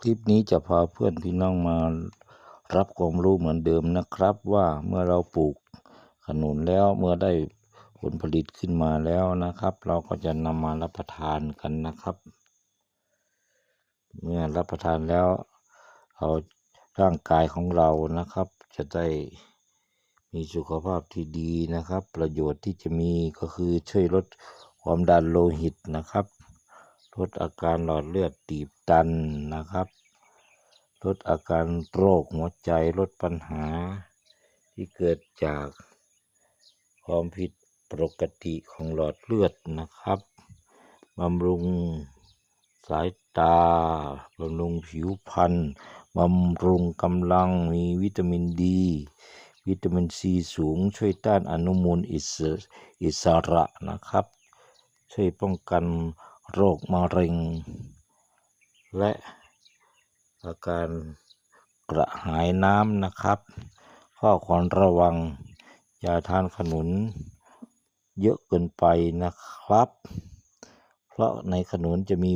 คลิปนี้จะพาเพื่อนพี่น้องมารับความรู้เหมือนเดิมนะครับ ว่าเมื่อเราปลูกขนุนแล้วเมื่อได้ผลผลิตขึ้นมาแล้วนะครับ เราก็จะนำมารับประทานกันนะครับ เมื่อรับประทานแล้วเราร่างกายของเรานะครับ จะได้มีสุขภาพที่ดีนะครับ ประโยชน์ที่จะมีก็คือช่วยลดความดันโลหิตนะครับ ลดอาการหลอดเลือดตีบตันนะครับ ลดอาการโรคหัวใจลดปัญหา ที่เกิดจากความผิดปกติของหลอดเลือดนะครับบำรุงสายตาบำรุงผิวพรรณบำรุงกำลังมีวิตามินดี วิตามินซีสูงช่วยต้านอนุมูลอิสอิสระนะครับ ช่วยป้องกัน โรคมะเร็ง และอาการกระหายน้ำนะครับ ข้อควรระวัง อย่าทานขนุน เยอะเกินไปนะครับ เพราะในขนุนจะมี